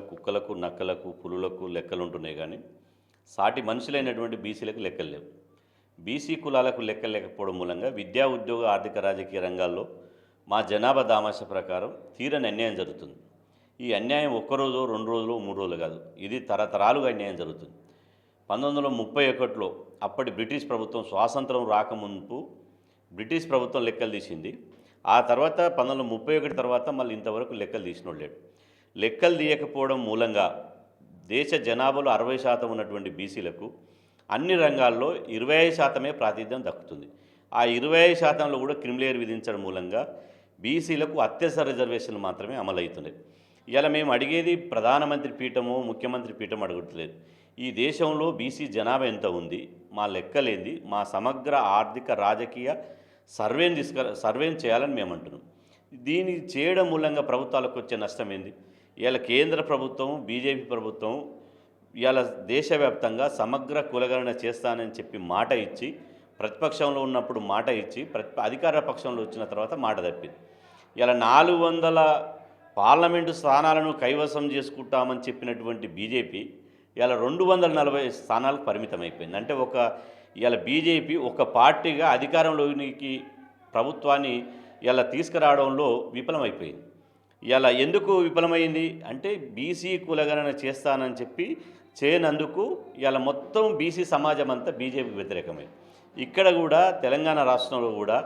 కుక్కలకు నక్కలకు పులులకు లెక్కలు ఉంటున్నాయి కానీ సాటి మనుషులైనటువంటి బీసీలకు లెక్కలు లేవు. బీసీ కులాలకు లెక్కలు లేకపోవడం మూలంగా విద్యా ఉద్యోగ ఆర్థిక రాజకీయ రంగాల్లో మా జనాభా దామాష ప్రకారం తీరని అన్యాయం జరుగుతుంది. ఈ అన్యాయం ఒక్కరోజు రెండు రోజులు మూడు రోజులు కాదు. ఇది తరతరాలుగా అన్యాయం జరుగుతుంది. పంతొమ్మిది వందల ముప్పై ఒకటిలో అప్పటి బ్రిటిష్ ప్రభుత్వం స్వాతంత్రం రాకముందు బ్రిటిష్ ప్రభుత్వం లెక్కలు తీసింది. ఆ తర్వాత పంతొమ్మిది వందల ముప్పై ఒకటి తర్వాత మళ్ళీ ఇంతవరకు లెక్కలు తీసినోడు లేడు లెక్కలు తీయకపోవడం మూలంగా దేశ జనాభాలో అరవై శాతం ఉన్నటువంటి బీసీలకు అన్ని రంగాల్లో ఇరవై ఐదు శాతమే ప్రాతినిధ్యం దక్కుతుంది. ఆ ఇరవై ఐదు శాతంలో కూడా క్రిమిలేయర్ విధించడం మూలంగా బీసీలకు అత్యవసర రిజర్వేషన్లు మాత్రమే అమలవుతున్నాయి. ఇలా మేము అడిగేది ప్రధానమంత్రి పీఠము ముఖ్యమంత్రి పీఠం అడగట్లేదు. ఈ దేశంలో బీసీ జనాభా ఎంత ఉంది? మా లెక్కలేంది. మా సమగ్ర ఆర్థిక రాజకీయ సర్వేని తీసుక సర్వేని చేయాలని మేము అంటున్నాం దీన్ని చేయడం మూలంగా ప్రభుత్వాలకు వచ్చే నష్టం ఏంది? ఇవాళ కేంద్ర ప్రభుత్వం బీజేపీ ప్రభుత్వం ఇవాళ దేశవ్యాప్తంగా సమగ్ర కులగణన చేస్తానని చెప్పి మాట ఇచ్చి ప్రతిపక్షంలో ఉన్నప్పుడు మాట ఇచ్చి ప్రతి అధికార పక్షంలో వచ్చిన తర్వాత మాట తప్పింది. ఇలా నాలుగు వందల పార్లమెంటు స్థానాలను కైవసం చేసుకుంటామని చెప్పినటువంటి బీజేపీ ఇలా రెండు వందల నలభై స్థానాలకు పరిమితం అయిపోయింది అంటే ఒక ఇలా బీజేపీ ఒక పార్టీగా అధికారంలోనికి ప్రభుత్వాన్ని ఇలా తీసుకురావడంలో విఫలమైపోయింది. ఇలా ఎందుకు విఫలమైంది? అంటే బీసీ కులగణన చేస్తానని చెప్పి చేయనందుకు ఇలా మొత్తం బీసీ సమాజం అంతా బీజేపీ వ్యతిరేకమైంది ఇక్కడ కూడా తెలంగాణ రాష్ట్రంలో కూడా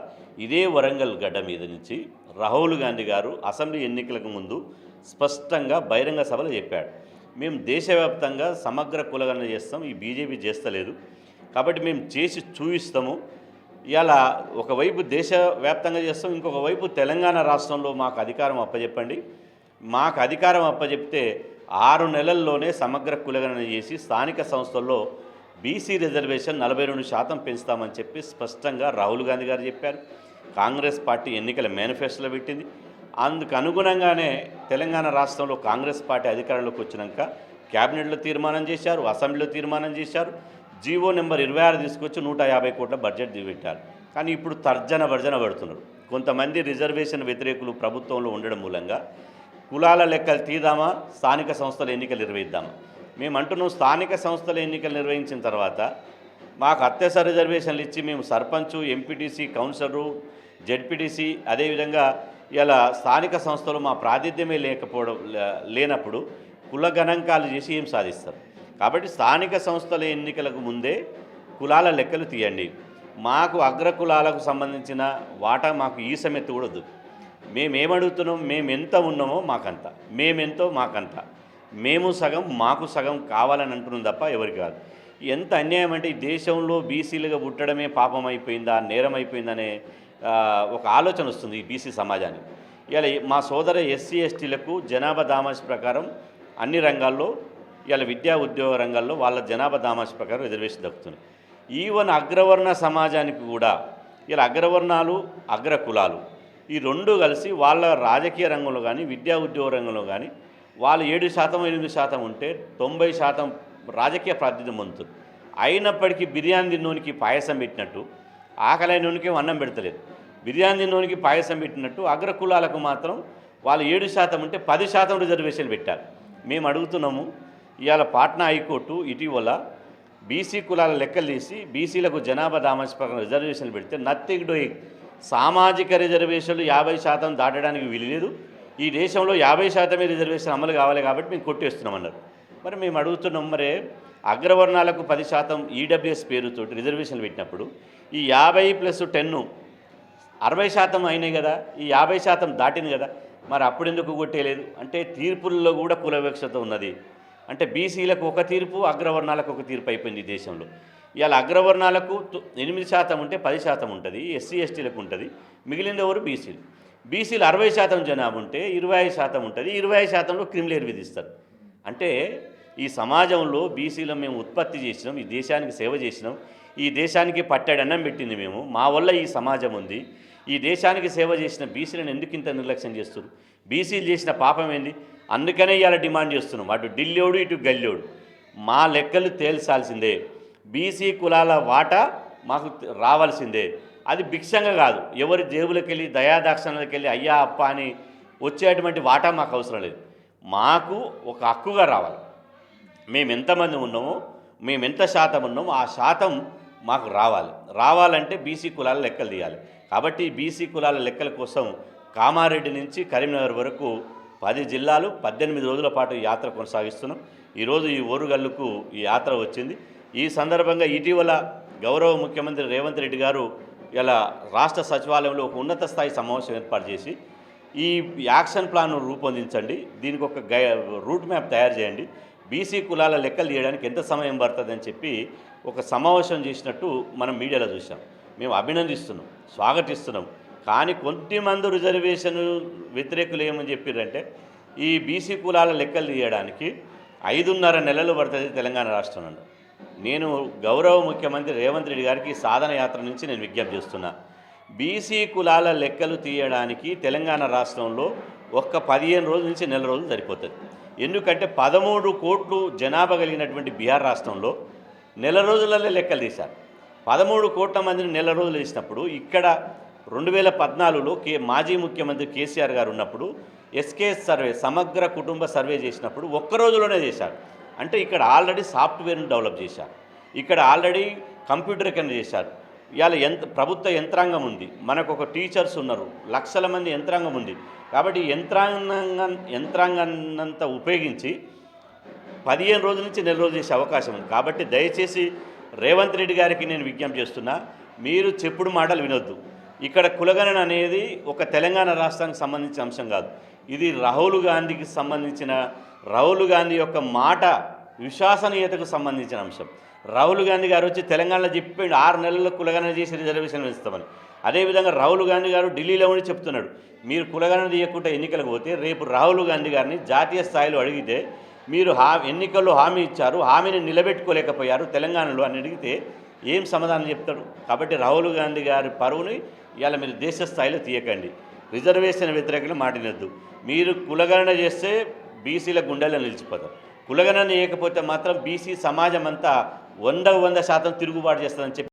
ఇదే వరంగల్ గడ్డ మీద నుంచి రాహుల్ గాంధీ గారు అసెంబ్లీ ఎన్నికలకు ముందు స్పష్టంగా బహిరంగ సభలో చెప్పాడు. మేము దేశవ్యాప్తంగా సమగ్ర కులగణన చేస్తాం ఈ బీజేపీ చేస్తలేదు. కాబట్టి మేము చేసి చూపిస్తాము. ఇలా ఒకవైపు దేశవ్యాప్తంగా చేస్తాం ఇంకొక వైపు తెలంగాణ రాష్ట్రంలో మాకు అధికారం అప్పచెప్పండి మాకు అధికారం అప్పచెప్తే ఆరు నెలల్లోనే సమగ్ర కులగణన చేసి స్థానిక సంస్థల్లో బీసీ రిజర్వేషన్ నలభై రెండు శాతం పెంచుతామని చెప్పి స్పష్టంగా రాహుల్ గాంధీ గారు చెప్పారు. కాంగ్రెస్ పార్టీ ఎన్నికల మేనిఫెస్టోలో పెట్టింది. అందుకు అనుగుణంగానే తెలంగాణ రాష్ట్రంలో కాంగ్రెస్ పార్టీ అధికారంలోకి వచ్చినాక క్యాబినెట్లో తీర్మానం చేశారు అసెంబ్లీలో తీర్మానం చేశారు. జీవో నెంబర్ ఇరవై ఆరు తీసుకొచ్చి నూట యాభై కోట్ల బడ్జెట్ పెట్టారు కానీ ఇప్పుడు తర్జన భర్జన పడుతున్నారు. కొంతమంది రిజర్వేషన్ వ్యతిరేకులు ప్రభుత్వంలో ఉండడం మూలంగా కులాల లెక్కలు తీద్దామా స్థానిక సంస్థల ఎన్నికలు నిర్వహిద్దామా? మేము అంటున్నాం స్థానిక సంస్థల ఎన్నికలు నిర్వహించిన తర్వాత మాకు అత్యవసర రిజర్వేషన్లు ఇచ్చి మేము సర్పంచు ఎంపీటీసీ కౌన్సిలరు జెడ్పీటీసీ అదేవిధంగా ఇలా స్థానిక సంస్థలు మా ప్రాతిథ్యమే లేకపోవడం లేనప్పుడు కుల గణాంకాలు చేసి ఏం సాధిస్తారు? కాబట్టి స్థానిక సంస్థల ఎన్నికలకు ముందే కులాల లెక్కలు తీయండి. మాకు అగ్ర కులాలకు సంబంధించిన వాటా మాకు ఈ సమెత్తు కూడా వద్దు. మేమేమడుగుతున్నాం మేము ఎంత ఉన్నామో మాకంత. మేమెంతో మాకంత. మేము సగం మాకు సగం కావాలని అంటున్నాం తప్ప ఎవరికి కాదు. ఎంత అన్యాయం అంటే ఈ దేశంలో బీసీలుగా పుట్టడమే పాపం అయిపోయిందా నేరం అయిపోయిందనే ఒక ఆలోచన వస్తుంది ఈ బీసీ సమాజానికి. ఇలా మా సోదర ఎస్సీ ఎస్టీలకు జనాభా దామాష ప్రకారం అన్ని రంగాల్లో ఇలా విద్యా ఉద్యోగ రంగాల్లో వాళ్ళ జనాభా దామాష ప్రకారం రిజర్వేషన్ దక్కుతుంది. ఈవెన్ అగ్రవర్ణ సమాజానికి కూడా ఇలా అగ్రవర్ణాలు అగ్ర కులాలు ఈ రెండు కలిసి వాళ్ళ రాజకీయ రంగంలో కానీ విద్యా ఉద్యోగ రంగంలో కానీ వాళ్ళు ఏడు శాతం ఎనిమిది శాతం ఉంటే తొంభై శాతం రాజకీయ ప్రాతినిధ్యం పొందుతుంది అయినప్పటికీ బిర్యానీ తిన్నోనికి పాయసం పెట్టినట్టు ఆకలైనోనికి అన్నం పెడతలేదు. బిర్యానీ తిన్నోనికి పాయసం పెట్టినట్టు అగ్ర కులాలకు మాత్రం వాళ్ళు ఏడు శాతం ఉంటే పది శాతం రిజర్వేషన్ పెట్టారు. మేము అడుగుతున్నాము ఇవాళ పాట్నా హైకోర్టు ఇటీవల బీసీ కులాల లెక్కలు తీసి బీసీలకు జనాభా దామాష ప్రకారం రిజర్వేషన్లు పెడితే నథింగ్ డూయింగ్. సామాజిక రిజర్వేషన్లు యాభై శాతం దాటడానికి వీలులేదు. ఈ దేశంలో యాభై శాతమే రిజర్వేషన్ అమలు కావాలి కాబట్టి మేము కొట్టేస్తున్నామన్నారు మరి మేము అడుగుతున్నాం మరే అగ్రవర్ణాలకు పది శాతం ఈడబ్ల్యూఎస్ పేరుతో రిజర్వేషన్లు పెట్టినప్పుడు ఈ యాభై ప్లస్ టెన్ను అరవై శాతం అయినాయి కదా ఈ యాభై శాతం దాటింది కదా మరి అప్పుడెందుకు కొట్టేయలేదు? అంటే తీర్పుల్లో కూడా కులవివక్షత ఉన్నది. అంటే బీసీలకు ఒక తీర్పు అగ్రవర్ణాలకు ఒక తీర్పు అయిపోయింది దేశంలో. ఇవాళ అగ్రవర్ణాలకు ఎనిమిది శాతం ఉంటే పది శాతం ఉంటుంది ఎస్సీ ఎస్టీలకు ఉంటుంది మిగిలింది ఎవరు? బీసీలు. బీసీలు అరవై శాతం జనాభా ఉంటే ఇరవై ఐదు శాతం ఉంటుంది ఇరవై ఐదు శాతంలో క్రిమిలేరు విధిస్తారు. అంటే ఈ సమాజంలో బీసీలో మేము ఉత్పత్తి చేసినాం ఈ దేశానికి సేవ చేసినాం ఈ దేశానికి పట్టాడన్నం పెట్టింది మేము మా వల్ల ఈ సమాజం ఉంది. ఈ దేశానికి సేవ చేసిన బీసీలను ఎందుకు ఇంత నిర్లక్ష్యం చేస్తారు బీసీలు చేసిన పాపం ఏంది? అందుకనే ఇవాళ డిమాండ్ చేస్తున్నాం. అటు ఢిల్లీోడు ఇటు గల్లోడు. మా లెక్కలు తేల్చాల్సిందే. బీసీ కులాల వాటా మాకు రావాల్సిందే. అది భిక్షంగా కాదు. ఎవరి జేబులకి వెళ్ళి దయాదాక్షణలకు వెళ్ళి అయ్యా అప్ప అని వచ్చేటువంటి వాటా మాకు అవసరం లేదు. మాకు ఒక హక్కుగా రావాలి. మేము ఎంతమంది ఉన్నామో మేము ఎంత శాతం ఉన్నామో ఆ శాతం మాకు రావాలి. రావాలంటే బీసీ కులాల లెక్కలు తీయాలి. కాబట్టి బీసీ కులాల లెక్కల కోసం కామారెడ్డి నుంచి కరీంనగర్ వరకు పది జిల్లాలు పద్దెనిమిది రోజుల పాటు ఈ యాత్ర కొనసాగిస్తున్నాం. ఈరోజు ఈ ఓరుగల్లుకు ఈ యాత్ర వచ్చింది. ఈ సందర్భంగా ఇటీవల గౌరవ ముఖ్యమంత్రి రేవంత్ రెడ్డి గారు ఇలా రాష్ట్ర సచివాలయంలో ఒక ఉన్నత స్థాయి సమావేశం ఏర్పాటు చేసి ఈ యాక్షన్ ప్లాన్ను రూపొందించండి. దీనికి ఒక గై రూట్ మ్యాప్ తయారు చేయండి. బీసీ కులాల లెక్కలు తీయడానికి ఎంత సమయం పడుతుందని చెప్పి ఒక సమావేశం చేసినట్టు మనం మీడియాలో చూసాం మేము అభినందిస్తున్నాం. స్వాగతిస్తున్నాం. కానీ కొద్దిమంది రిజర్వేషన్ వ్యతిరేకులు ఏమని చెప్పారంటే ఈ బీసీ కులాల లెక్కలు తీయడానికి ఐదున్నర నెలలు పడుతుంది తెలంగాణ రాష్ట్రంలో నేను గౌరవ ముఖ్యమంత్రి రేవంత్ రెడ్డి గారికి సాధన యాత్ర నుంచి నేను విజ్ఞప్తి చేస్తున్నా. బీసీ కులాల లెక్కలు తీయడానికి తెలంగాణ రాష్ట్రంలో ఒక్క పదిహేను రోజుల నుంచి నెల రోజులు సరిపోతుంది. ఎందుకంటే పదమూడు కోట్లు జనాభా కలిగినటువంటి బీహార్ రాష్ట్రంలో నెల రోజులలో లెక్కలు తీశారు. పదమూడు కోట్ల మందిని నెల రోజులు వేసినప్పుడు ఇక్కడ రెండు వేల పద్నాలుగులో కే మాజీ ముఖ్యమంత్రి కేసీఆర్ గారు ఉన్నప్పుడు ఎస్కేఎస్ సర్వే సమగ్ర కుటుంబ సర్వే చేసినప్పుడు ఒక్క రోజులోనే చేశారు. అంటే ఇక్కడ ఆల్రెడీ సాఫ్ట్వేర్ని డెవలప్ చేశారు. ఇక్కడ ఆల్రెడీ కంప్యూటర్ కింద చేశారు. ఇవాళ యంత్ర ప్రభుత్వ యంత్రాంగం ఉంది. మనకు ఒక టీచర్స్ ఉన్నారు. లక్షల మంది యంత్రాంగం ఉంది. కాబట్టి యంత్రాంగం యంత్రాంగాన్నంత ఉపయోగించి పదిహేను రోజుల నుంచి నెల రోజులు చేసే అవకాశం ఉంది. కాబట్టి దయచేసి రేవంత్ రెడ్డి గారికి నేను విజ్ఞప్తి చేస్తున్నా మీరు చెప్పుడు మాటలు వినొద్దు. ఇక్కడ కులగణన అనేది ఒక తెలంగాణ రాష్ట్రానికి సంబంధించిన అంశం కాదు. ఇది రాహుల్ గాంధీకి సంబంధించిన రాహుల్ గాంధీ యొక్క మాట విశ్వసనీయతకు సంబంధించిన అంశం. రాహుల్ గాంధీ గారు వచ్చి తెలంగాణలో చెప్పిండు ఆరు నెలల్లో కులగణన చేసి రిజర్వేషన్ ఇస్తామని అదేవిధంగా రాహుల్ గాంధీ గారు ఢిల్లీలో ఉండి చెప్తున్నాడు మీరు కులగణన చేయకుండా ఎన్నికలకు పోతే రేపు రాహుల్ గాంధీ గారిని జాతీయ స్థాయిలో అడిగితే మీరు హా ఎన్నికల్లో హామీ ఇచ్చారు హామీని నిలబెట్టుకోలేకపోయారు తెలంగాణలో అని అడిగితే ఏం సమాధానం చెప్తాడు? కాబట్టి రాహుల్ గాంధీ గారి పరువుని ఇవాళ మీరు దేశ స్థాయిలో తీయకండి. రిజర్వేషన్ వ్యతిరేకంగా మాటినద్దు మీరు కులగణన చేస్తే బీసీల గుండెల్లో నిలిచిపోతారు. కులగణన చేయకపోతే మాత్రం బీసీ సమాజం అంతా వంద వంద శాతం తిరుగుబాటు చేస్తుందని చెప్పి